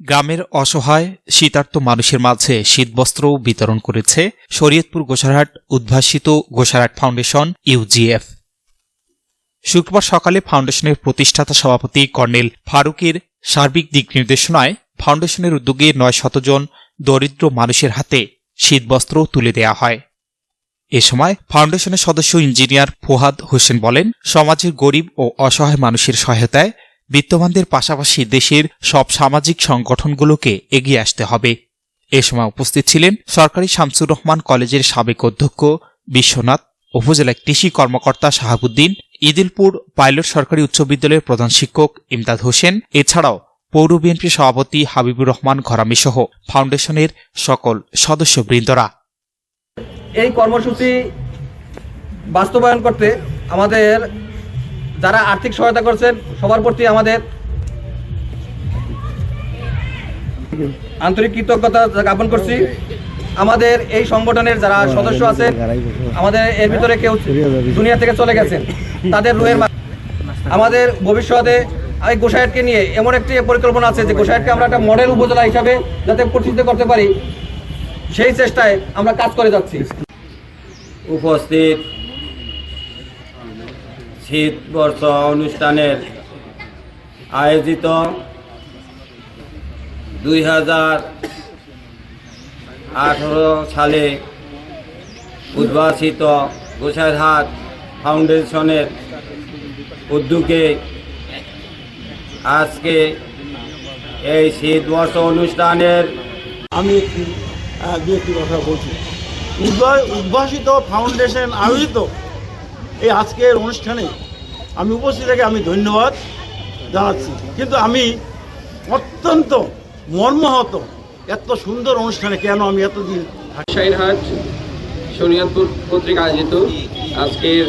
গ্রামের অসহায়, শীতার্ত মানুষের মাঝে শীতবস্ত্র বিতরণ করেছে শরীয়তপুর গোসারহাট উদ্ভাসিত গোসারহাট ফাউন্ডেশন ইউজিএফ শুক্রবার সকালে ফাউন্ডেশনের প্রতিষ্ঠাতা সভাপতি কর্নেল ফারুকের সার্বিক দিক নির্দেশনায় ফাউন্ডেশনের উদ্যোগে নয় শতজন দরিদ্র মানুষের হাতে শীতবস্ত্র তুলে দেয়া হয়। এ সময় ফাউন্ডেশনের সদস্য ইঞ্জিনিয়ার ফোহাদ হোসেন বলেন, সমাজের গরিব ও অসহায় মানুষের সহায়তায় বিত্তবানদের পাশাপাশি দেশের সব সামাজিক সংগঠনগুলোকে এগিয়ে আসতে হবে। এ সময় উপস্থিত ছিলেন সরকারি শামসুর রহমান কলেজের সাবেক অধ্যক্ষ বিশ্বনাথ, উপজেলা কৃষি কর্মকর্তা শাহাবুদ্দিন, ইদিলপুর পাইলট সরকারি উচ্চ বিদ্যালয়ের প্রধান শিক্ষক ইমদাদ হোসেন, এছাড়াও পৌর বিএনপি সভাপতি হাবিবুর রহমান ঘরামি সহ ফাউন্ডেশনের সকল সদস্যবৃন্দরা। এই কর্মসূচি বাস্তবায়ন করতে আমাদের যারা আর্থিক সহায়তা করছেন, সবার প্রতি আমাদের আন্তরিক কৃতজ্ঞতা জ্ঞাপন করছি। আমাদের এই সংগঠনের যারা সদস্য আছেন, আমাদের এর ভিতরে কেউ দুনিয়া থেকে চলে গেছেন, তাদের রুহের আমাদের ভবিষ্যতে এই গোসাইটকে নিয়ে এমন একটি পরিকল্পনা আছে যে গোসাইটকে আমরা একটা মডেল উপজেলা হিসাবে যাতে প্রতিষ্ঠিত করতে পারি, সেই চেষ্টায় আমরা কাজ করে যাচ্ছি। উপস্থিত শীতবর্ষ অনুষ্ঠানের আয়োজিত দুই হাজার আঠারো সালে উদ্ভাসিত গোসাইরহাট ফাউন্ডেশনের উদ্যোগে আজকে এই শীতবর্ষ অনুষ্ঠানের আমি একটি কথা বলছি। উদ্ভা- উদ্ভাসিত ফাউন্ডেশন আয়োজিত এই আজকের অনুষ্ঠানে আমি উপস্থিত থেকে আমি ধন্যবাদ জানাচ্ছি। কিন্তু আমি অত্যন্ত মর্মাহত এত সুন্দর অনুষ্ঠানে কেন আমি এতদিন শাইরহাট শরীয়তপুর পত্রিকা আয়োজিত আজকের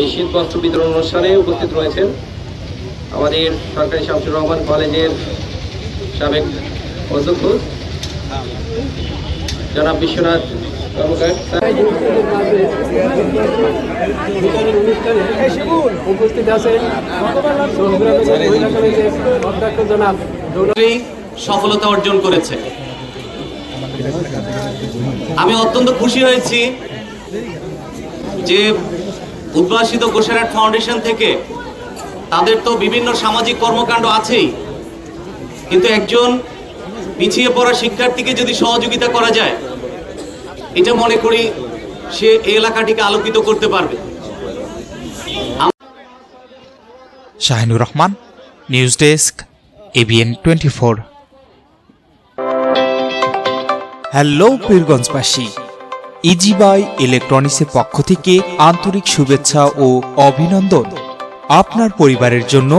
এই শীতবস্ত্র বিতরণ অনুষ্ঠানে উপস্থিত রয়েছেন আমাদের সরকারি শামসুর রহমান কলেজের সাবেক অধ্যক্ষ জনাব বিশ্বনাথ উপস্থিত আছেন জনাব সফলতা অর্জন করেছে। আমি অত্যন্ত খুশি হয়েছি যে উদ্ভাসিত গোসারাট ফাউন্ডেশন থেকে তাদের তো বিভিন্ন সামাজিক কর্মকাণ্ড আছেই। কিন্তু একজন পিছিয়ে পড়া শিক্ষার্থীকে যদি সহযোগিতা করা যায় এটা মনে করি সে এলাকাটিকে আলোকিত করতে পারবে। Shahinur Rahman news desk ABN twenty four. Hello পীরগঞ্জবাসী ইজিবাই ইলেকট্রনিক্সের পক্ষ থেকে আন্তরিক শুভেচ্ছা ও অভিনন্দন। আপনার পরিবারের জন্য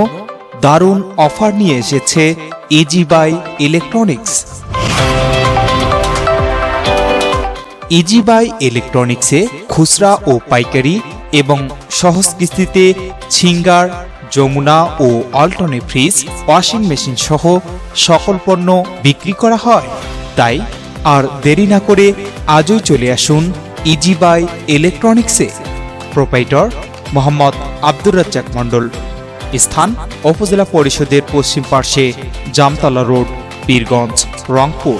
দারুণ অফার নিয়ে এসেছে ইজিবাই ইলেকট্রনিক্স। ইজিবাই ইলেকট্রনিক্সে খুচরা ও পাইকারি এবং সহজ কিস্তিতে ছিঙ্গার, যমুনা ও অল্টনে ফ্রিজ, ওয়াশিং মেশিন সহ সকল পণ্য বিক্রি করা হয়। তাই আর দেরি না করে আজই চলে আসুন ইজিবাই ইলেকট্রনিক্সে। প্রোপাইটর মোহাম্মদ আব্দুর রাজ্জাক মণ্ডল। স্থান উপজেলা পরিষদের পশ্চিম পার্শ্বে জামতলা রোড, পীরগঞ্জ, রংপুর।